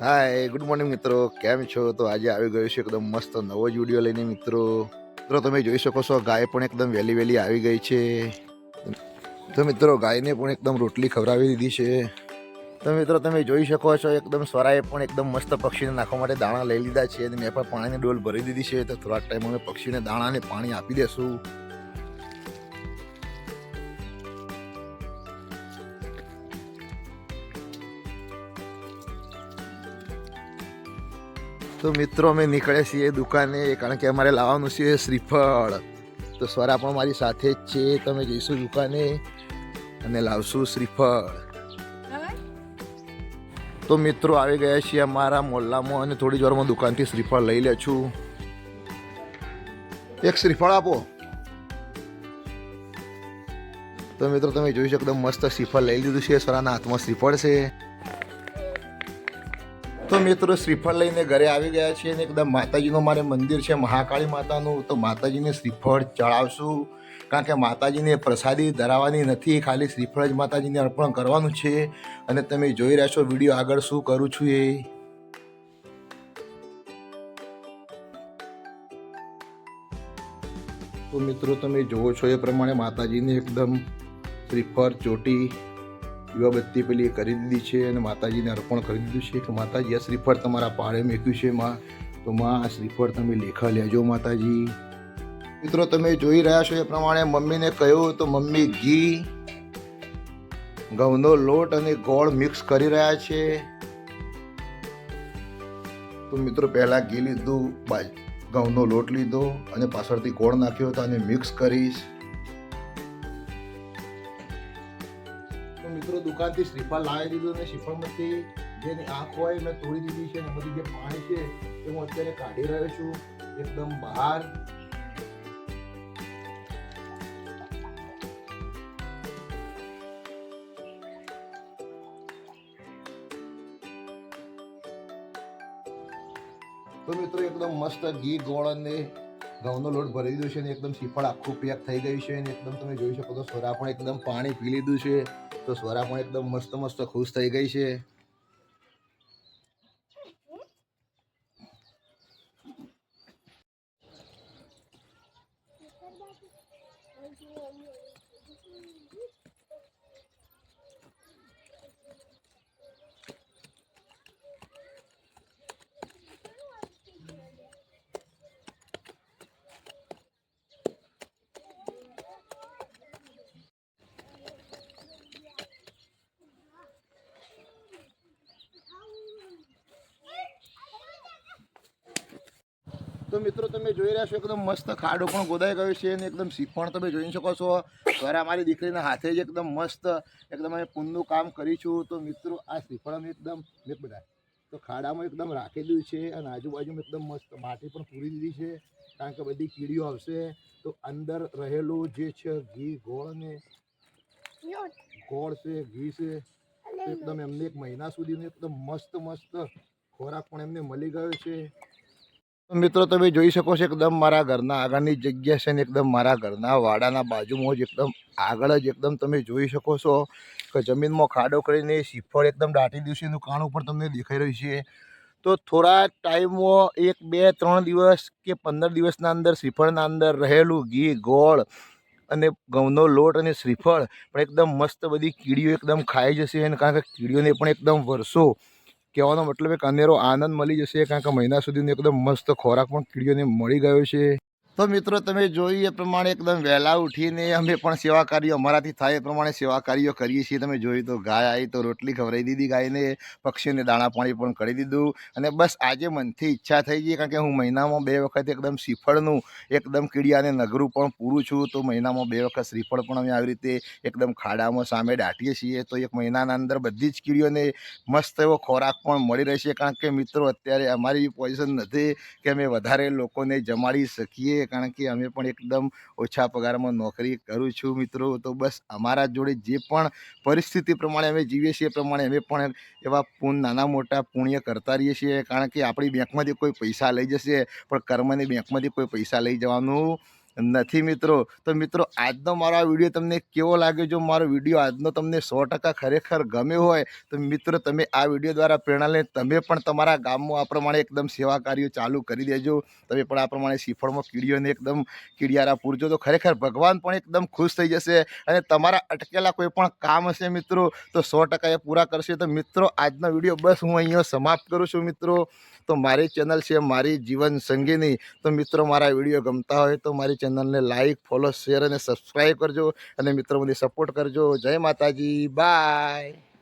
Hi good morning મિત્રો. કેમ છો? તો આજે આવી ગયો છે એકદમ મસ્ત નવો જ વીડિયો લઈને, મિત્રો. મિત્રો, તમે જોઈ શકો છો, ગાય પણ એકદમ વહેલી વહેલી આવી ગઈ છે. તો મિત્રો, ગાયને પણ એકદમ રોટલી ખવડાવી દીધી છે. તો મિત્રો, તમે જોઈ શકો છો, એકદમ સ્વરાએ પણ એકદમ મસ્ત પક્ષીને નાખવા માટે દાણા લઈ લીધા છે અને મેં પણ પાણીની ડોલ ભરી દીધી છે. તો થોડાક ટાઈમ અમે પક્ષીને દાણા અને પાણી આપી દેશું. તો મિત્રો અમે નીકળ્યા છીએ દુકાને કારણ કે અમારે લાવવાનું છે શ્રીફળ. તો સ્વરા પણ મારી સાથે જ છે. તમે જઈશું દુકાને અને લાવશું શ્રીફળ. તો મિત્રો આવી ગયા છીએ અમારા મોલ્લામાં અને થોડી જ વારમાં દુકાનથી શ્રીફળ લઈ લે છું. એક શ્રીફળ આપો. તો મિત્રો તમે જોઈ શકો મસ્ત શ્રીફળ લઈ લીધું છે. સ્વરાના હાથમાં શ્રીફળ છે. તો મિત્રો, શ્રીફળ લઈને ઘરે આવી ગયા છીએ અને એકદમ માતાજીનું મારે મંદિર છે, મહાકાળી માતાનું. તો માતાજીને શ્રીફળ ચડાવશું. કારણ કે માતાજીને પ્રસાદી ધરાવવાની નથી, ખાલી શ્રીફળ જ માતાજીને અર્પણ કરવાનું છે. અને તમે જોઈ રહ્યા છો, વીડિયો આગળ શું કરું છું એ. તો મિત્રો, તમે જુઓ છો એ પ્રમાણે માતાજીને એકદમ શ્રીફળ ચોટી દીવાબત્તી પેલી કરી દીધી છે અને માતાજીને અર્પણ કરી દીધું છે. કે માતાજી, આ શ્રીફળ તમારા પાળે મેક્યું છે માં. તો માં, આ શ્રીફળ તમે લેખા લેજો માતાજી. મિત્રો, તમે જોઈ રહ્યા છો એ પ્રમાણે મમ્મીને કહ્યું તો મમ્મી ઘી, ઘઉંનો લોટ અને ગોળ મિક્સ કરી રહ્યા છે. તો મિત્રો, પહેલાં ઘી લીધું બાજ ઘઉંનો લોટ લીધો અને પાછળથી ગોળ નાખ્યો હતો અને મિક્સ કરીશ. મિત્રો દુકાનથી શ્રીફળ લાવી દીધું અને શ્રીફળમાંથી જેની આંખ હોય મેં તોડી દીધી છે અને બધી જે પાણી છે એ હું અત્યારે કાઢી રહ્યો છું. એકદમ બહાર. તો મિત્રો એકદમ મસ્ત ઘી ગોળ અને ઘઉંનો લોટ ભરી દીધો છે અને એકદમ શ્રીફળ આખું પેક થઈ ગયું છે અને એકદમ તમે જોઈ શકો તો સ્વરા પણ એકદમ પાણી પી લીધું છે. તો સ્વરા પણ એકદમ મસ્ત મસ્ત ખુશ થઈ ગઈ છે. તો મિત્રો તમે જોઈ રહ્યા છો એકદમ મસ્ત ખાડો પણ ગોદાઈ ગયો છે અને એકદમ શીખવણ તમે જોઈ શકો છો ઘરે અમારી દીકરીના હાથે જ એકદમ મસ્ત એકદમ અમે પૂનનું કામ કરીશું. તો મિત્રો આ શ્રીફળ અમે એકદમ મેં બધા તો ખાડામાં એકદમ રાખેલું છે અને આજુબાજુમાં એકદમ મસ્ત માટી પણ પૂરી દીધી છે કારણ કે બધી કીડીઓ આવશે. તો અંદર રહેલું જે છે ઘી ગોળ ને ગોળ છે ઘી છે એકદમ એમને એક મહિના સુધીનો એકદમ મસ્ત મસ્ત ખોરાક પણ એમને મળી ગયો છે. મિત્રો, તમે જોઈ શકો છો એકદમ મારા ઘરના આગળની જગ્યા છે ને એકદમ મારા ઘરના વાડાના બાજુમાં જ એકદમ આગળ જ એકદમ તમે જોઈ શકો છો કે જમીનમાં ખાડો કરીને શ્રીફળ એકદમ દાટી દિવસે એનું કાણું પણ તમને દેખાઈ રહ્યું છે. તો થોડા ટાઈમમાં એક, બે, ત્રણ દિવસ કે પંદર દિવસના અંદર શ્રીફળના અંદર રહેલું ઘી, ગોળ અને ઘઉંનો લોટ અને શ્રીફળ પણ એકદમ મસ્ત બધી કીડીઓ એકદમ ખાઈ જશે અને કારણ કે કીડીઓને પણ એકદમ વર્ષો કહેવાનો મતલબ એક અનેરો આનંદ મળી જશે, કારણ કે મહિના સુધીનો એકદમ મસ્ત ખોરાક પણ કીડીઓને મળી ગયો છે. તો મિત્રો, તમે જોઈ એ પ્રમાણે એકદમ વહેલા ઉઠીને અમે પણ સેવા કાર્યો અમારાથી થાય એ પ્રમાણે સેવા કાર્યો કરીએ છીએ. તમે જોયું તો ગાય આવી તો રોટલી ખવડાવી દીધી, ગાયને પક્ષીઓને દાણા પાણી પણ કરી દીધું. અને બસ આજે મનથી ઈચ્છા થઈ ગઈ, કારણ કે હું મહિનામાં બે વખત એકદમ શ્રીફળનું, એકદમ કીડિયાને નગરું પણ પૂરું છું. તો મહિનામાં બે વખત શ્રીફળ પણ અમે આવી રીતે એકદમ ખાડામાં સામે દાટીએ છીએ. તો એક મહિનાના અંદર બધી જ કીડીઓને મસ્ત એવો ખોરાક પણ મળી રહેશે. કારણ કે મિત્રો, અત્યારે અમારી પોઝિશન નથી કે અમે વધારે લોકોને જમાડી શકીએ. કારણ કે અમે પણ એકદમ ઓછા પગારમાં નોકરી કરું છું મિત્રો. તો બસ અમારા જોડે જે પણ પરિસ્થિતિ પ્રમાણે અમે જીવીએ છીએ પ્રમાણે અમે પણ એવા પૂન નાના મોટા પુણ્ય કરતા રહીએ છીએ. કારણ કે આપણી બેંકમાંથી કોઈ પૈસા લઈ જશે, પણ કર્મની બેંકમાંથી કોઈ પૈસા લઈ જવાનું નથી મિત્રો. તો મિત્રો, આજનો મારો આ વીડિયો તમને કેવો લાગ્યો? જો મારો વીડિયો આજનો તમને સો ટકા ખરેખર ગમ્યો હોય, તો મિત્રો તમે આ વીડિયો દ્વારા પ્રેરણા લઈને તમે પણ તમારા ગામમાં આ પ્રમાણે એકદમ સેવા કાર્યો ચાલુ કરી દેજો. તમે પણ આ પ્રમાણે શિફળમાં કીડીઓને એકદમ કીડિયારા પૂરજો. તો ખરેખર ભગવાન પણ એકદમ ખુશ થઈ જશે અને તમારા અટકેલા કોઈ પણ કામ હશે મિત્રો, તો સો ટકા એ પૂરા કરશે. તો મિત્રો, આજનો વીડિયો બસ હું અહીંયા સમાપ્ત કરું છું મિત્રો. તો મારી ચેનલ છે મારી જીવન સંગીની. તો મિત્રો, મારા વીડિયો ગમતા હોય તો મારી ચેનલને લાઈક, ફોલો, શેર અને સબસ્ક્રાઈબ કરજો અને મિત્રો મને સપોર્ટ કરજો. જય માતાજી. બાય.